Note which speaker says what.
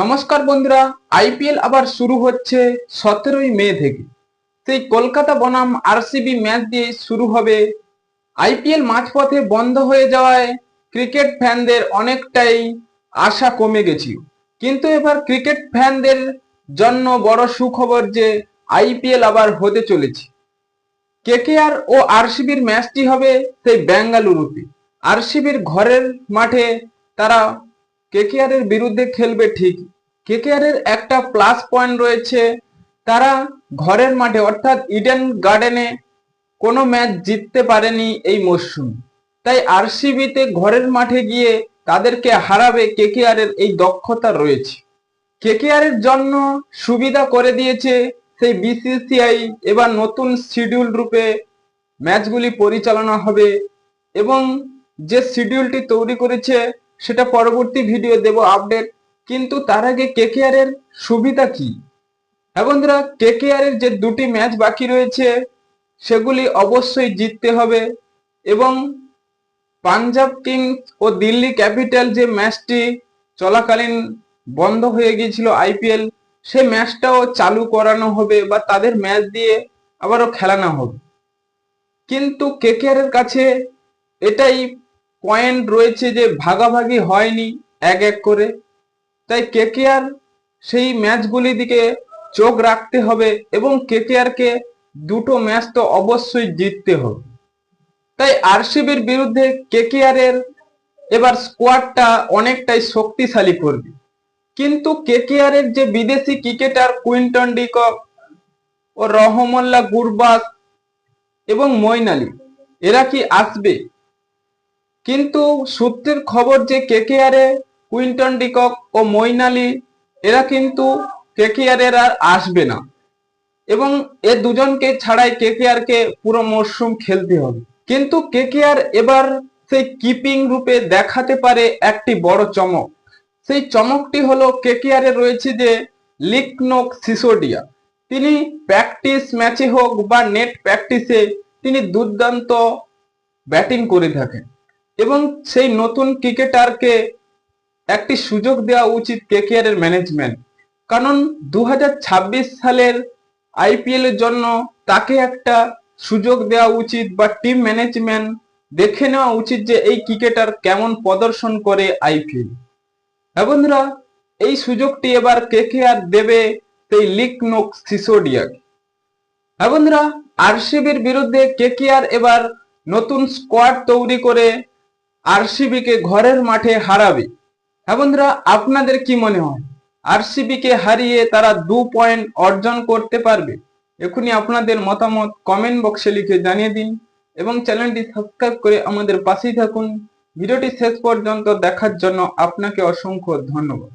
Speaker 1: নমস্কার বন্ধুরা, আইপিএল আবার শুরু হচ্ছে সতেরোই মে থেকে। সেই কলকাতা বনাম আরসিবি ম্যাচ দিয়ে শুরু হবে। আইপিএল মাঝপথে বন্ধ হয়ে যাওয়ায় ক্রিকেট ফ্যানদের অনেকটাই আশা কমে গেছিল। কিন্তু এবার ক্রিকেট ফ্যানদের জন্য বড় সুখবর যে আইপিএল আবার হতে চলেছে। কেকেআর ও আরসিবির ম্যাচটি হবে সেই বেঙ্গালুরুতে। আরসিবির ঘরের মাঠে তারা কেকেআর এর বিরুদ্ধে খেলবে ঠিক। কেকেআর এর একটা প্লাস পয়েন্ট রয়েছে। তারা ঘরের মাঠে, অর্থাৎ ইডেন গার্ডেনে কোনো ম্যাচ জিততে পারেনি এই মরশুম তাই আরসিবিতে ঘরের মাঠে গিয়ে তাদেরকে হারাবে কেকেআর এর এই দক্ষতা রয়েছে। কেকেআর এর জন্য সুবিধা করে দিয়েছে সেই বিসিসিআই এবার নতুন শিডিউল রূপে ম্যাচগুলি পরিচালনা হবে এবং যে শিডিউলটি তৈরি করেছে সেটা পরবর্তী ভিডিও দেব আপডেট কিন্তু তার আগে কেকেআর এর সুবিধা কি? হ্যাঁ বন্ধুরা কেকেআর এর যে দুটি ম্যাচ বাকি রয়েছে, সেগুলি অবশ্যই জিততে হবে। এবং পাঞ্জাব কিংস ও দিল্লি ক্যাপিটাল যে ম্যাচটি চলাকালীন বন্ধ হয়ে গিয়েছিল আইপিএল সে ম্যাচটাও চালু করানো হবে বা তাদের ম্যাচ দিয়ে আবারও খেলানো হবে। কিন্তু কেকেআর এর কাছে এটাই পয়েন্ট রয়েছে যে ভাগাভাগি হয়নি এক এক করে। তাই কেকেআর সেই ম্যাচগুলি দিকে চোখ রাখতে হবে এবং কেকেআর কে দুটো ম্যাচ তো অবশ্যই জিততে হবে। তাই আরসিবির বিরুদ্ধে কেকেআর এর এবার স্কোয়াডটা অনেকটাই শক্তিশালী করবে। কিন্তু কেকেআর এর যে বিদেশি ক্রিকেটার কুইন্টন ডিকক ও রহমল্লা গুরবাস এবং মইন আলী, এরা কি আসবে? কিন্তু সূত্রের খবর যে কেকেআর, কুইন্টন ডিকক ও মইন আলী এরা কিন্তু কেকেআর এর আর আসবে না। এবং এ দুজনকে ছাড়াই কেকেআর কে পুরো মরশুম খেলতে হবে। কিন্তু কেকেআর এবার সেই কিপিং রূপে দেখাতে পারে একটি বড় চমক। সেই চমকটি হলো কেকেআর রয়েছে যে লিকনোক সিসোডিয়া। তিনি প্র্যাকটিস ম্যাচে হোক বা নেট প্র্যাকটিসে তিনি দুর্দান্ত ব্যাটিং করে থাকেন। এবং সেই নতুন ক্রিকেটারকে একটি সুযোগ দেওয়া উচিত কেকেআর এর ম্যানেজমেন্ট। কারণ দু হাজার ছাব্বিশ সালের আইপিএল এর জন্য তাকে একটা সুযোগ দেওয়া উচিত বা টিম ম্যানেজমেন্ট দেখে নেওয়া উচিত যে এই ক্রিকেটার কেমন প্রদর্শন করে আইপিএল। হ্যাঁ বন্ধুরা, এই সুযোগটি এবার কেকেআর দেবে সেই লিক নোক সিসোডিয়াকে। হ্যাঁ বন্ধুরা, আরসিবির বিরুদ্ধে কেকেআর এবার নতুন স্কোয়াড তৈরি করে আরসিবি কে ঘরের মাঠে হারাবে। হ্যাঁ বন্ধুরা, আপনাদের কি মনে হয়? আরসিবিকে হারিয়ে তারা দু পয়েন্ট অর্জন করতে পারবে? এখনই আপনাদের মতামত কমেন্ট বক্সে লিখে জানিয়ে দিন এবং চ্যানেলটি সাবস্ক্রাইব করে আমাদের পাশেই থাকুন। ভিডিওটি শেষ পর্যন্ত দেখার জন্য আপনাকে অসংখ্য ধন্যবাদ।